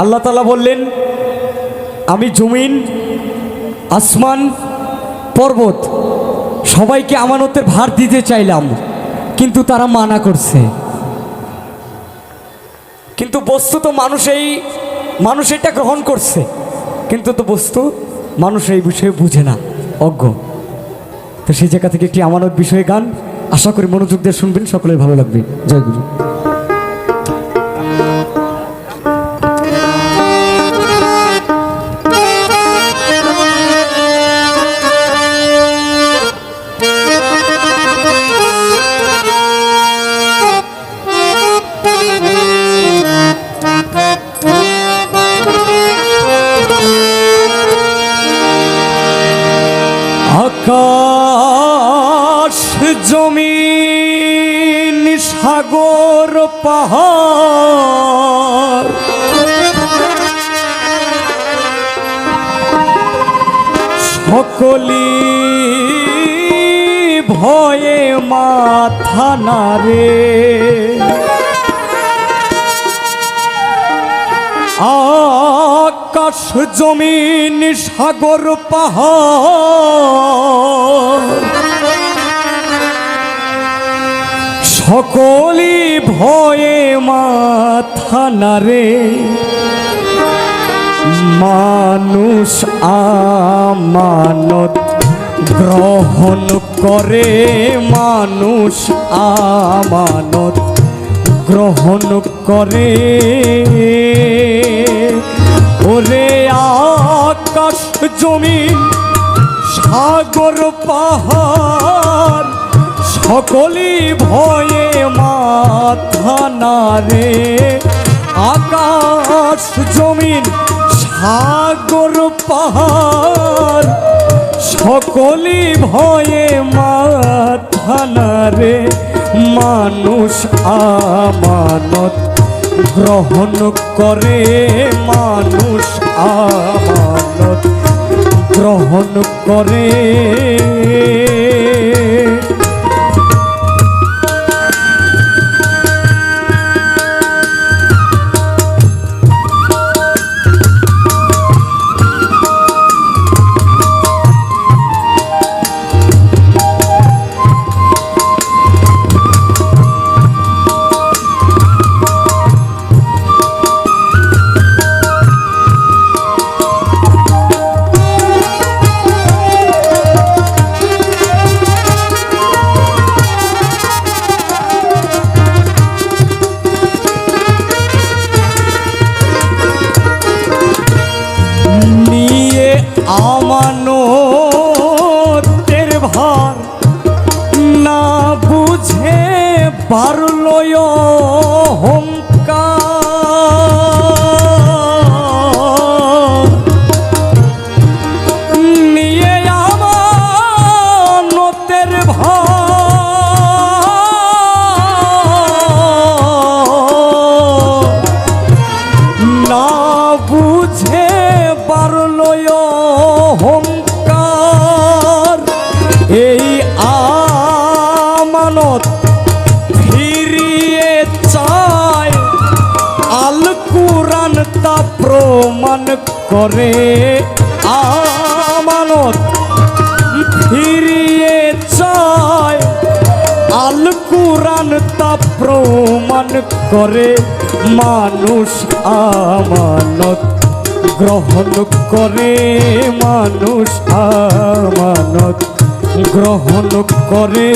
আল্লাহ তালা বললেন, আমি জমিন, আসমান, পর্বত, সবাইকে আমানতের ভার দিতে চাইলাম, কিন্তু তারা মানা করছে। কিন্তু বস্তু তো মানুষ এই মানুষ এটা গ্রহণ করছে, কিন্তু তো বস্তু মানুষ এই বিষয়ে বুঝে না, অজ্ঞ। তো সেই জায়গা থেকে একটি আমানত বিষয়ে গান। আশা করি মনোযোগ দিয়ে শুনবেন, সকলের ভালো লাগবে। জয় গুরু। জমিন সাগর পাহাড়। সকলি ভয়ে মাথা নারে আকাশ জমিন সাগর পাহাড়। মাথা নারে মানুষ আমানত গ্রহণ করে, মানুষ আমানত গ্রহণ করে। ওরে আকাশ জমিন সাগর পাহাড় সকলি ভয়ে মাথা নারে আকাশ, জমিন, সাগর, পাহাড়, সকলি ভয়ে মাথা নারে মানুষ আমানত গ্রহণ করে, মানুষ আমানত গ্রহণ করে। কুরান তা প্রমাণ করে। আমানত ফিরিয়ে চায় আল কুরান তা প্রমাণ করে। মানুষ আমানত গ্রহণ করে। মানুষ আমানত গ্রহণ করে।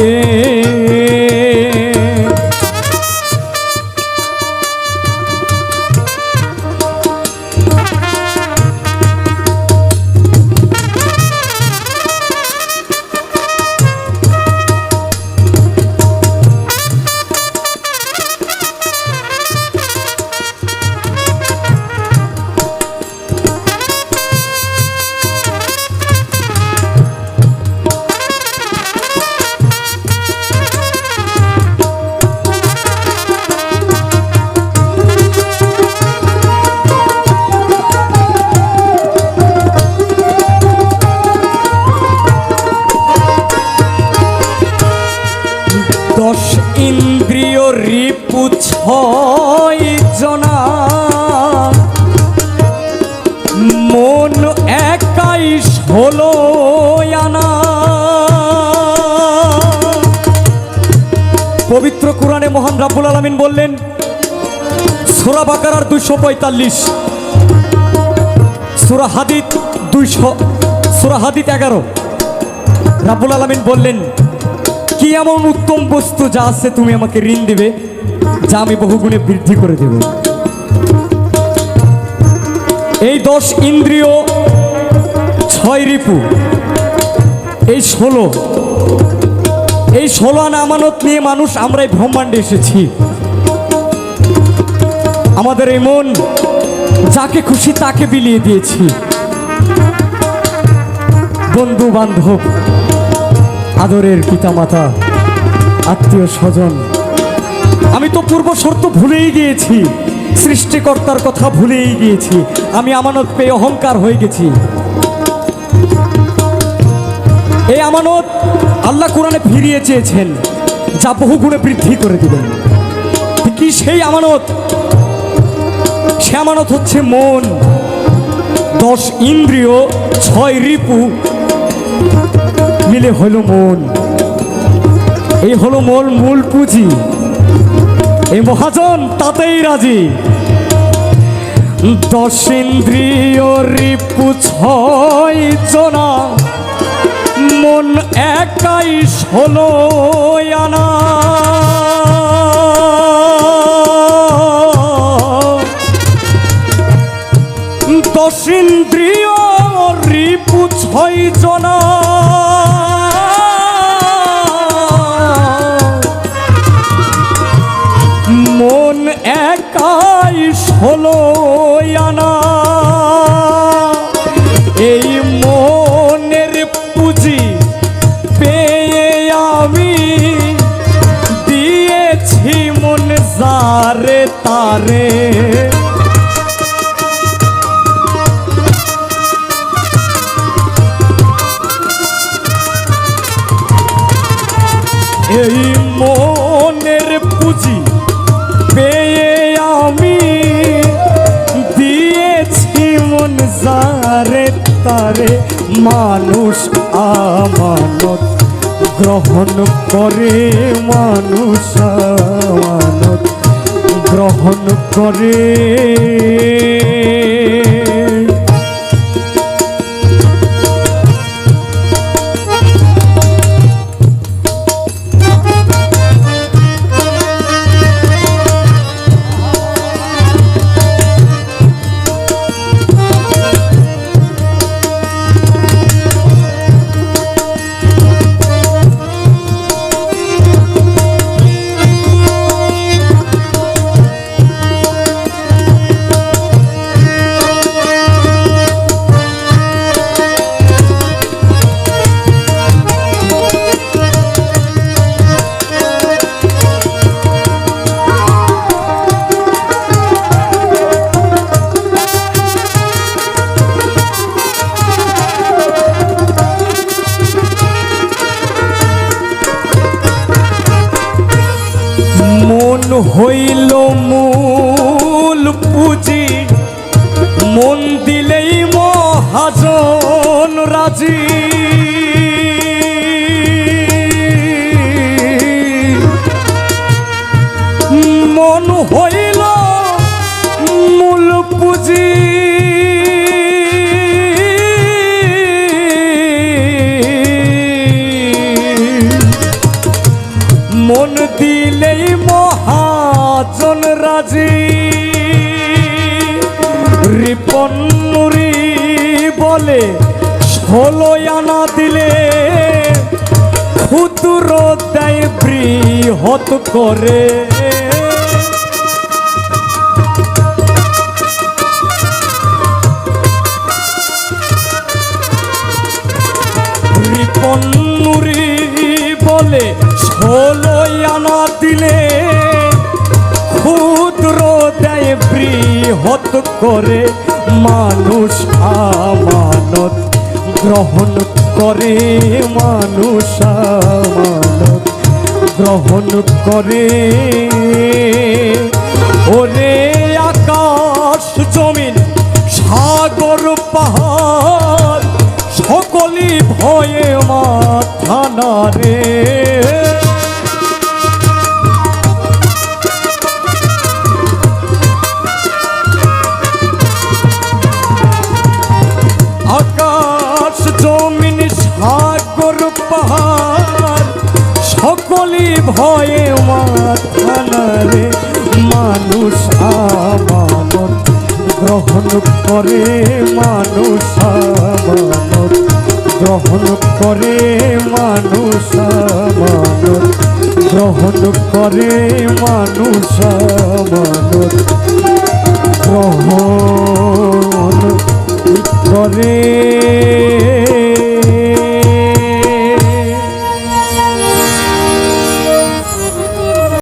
মহান রাব্বুল আলামিন বললেন, সোরা বাকারার দুইশো পঁয়তাল্লিশ, সুরা হাদিদ দুইশো, সুরা হাদিদ এগারো। রাব্বুল আলামিন বললেন, কি এমন উত্তম বস্তু যা আছে তুমি আমাকে ঋণ দেবে, যা আমি বহুগুণে বৃদ্ধি করে দেব? এই দশ ইন্দ্রিয় ছয় রিপু, এই ষোলো এই ষোলো আনা আমানত নিয়ে মানুষ আমরা এই ব্রহ্মাণ্ডে এসেছি। আমাদের এই মন যাকে খুশি তাকে বিলিয়ে দিয়েছি। বন্ধু বান্ধব আদরের পিতামাতা, আত্মীয় স্বজন, আমি তো পূর্ব শর্ত ভুলেই গিয়েছি। সৃষ্টিকর্তার কথা ভুলেই গিয়েছি। আমি আমানত পেয়ে অহংকার হয়ে গেছি। এই আমানত আল্লাহ কোরআনে ফিরিয়ে চেয়েছেন, যা বহু গুণে বৃদ্ধি করে দিবেন। কি সেই আমানত? সে আমানত হচ্ছে মন। দশ ইন্দ্রিয়, ছয় রিপু মিলে হলো মন। এই হলো মূল মূল পুঁজি। এই মহাজন তাতেই রাজি। দশ ইন্দ্রিয়, রিপু, ছয় জনা মন একাই হলো আনা। দশ ইন্দ্রিয় ছয় জনা। যারে তারে। এই মনের পুঁজি পেয়ে আমি দিয়েছি মন যারে, তারে। মানুষ আমানত গ্রহণ করে, মানুষ আমানত। গ্রহণ করে। হইল মূল পুঁজি। মন দিলেই মহাজন রাজি। মন হইল রাজি রিপন্নুরি বলে ষোলো আনা দিলে ক্ষুদ্র দেয় বৃহৎ করে। রিপন্নুরি বলে করে মানুষ আমানত গ্রহণ করে মানুষ আমানত গ্রহণ করে ওরে ভয়ে মাথা নাড়ে, মানুষ আমানত গ্রহণ করে, মানুষ আমানত গ্রহণ করে, মানুষ আমানত গ্রহণ করে, মানুষ আমানত গ্রহণ করে।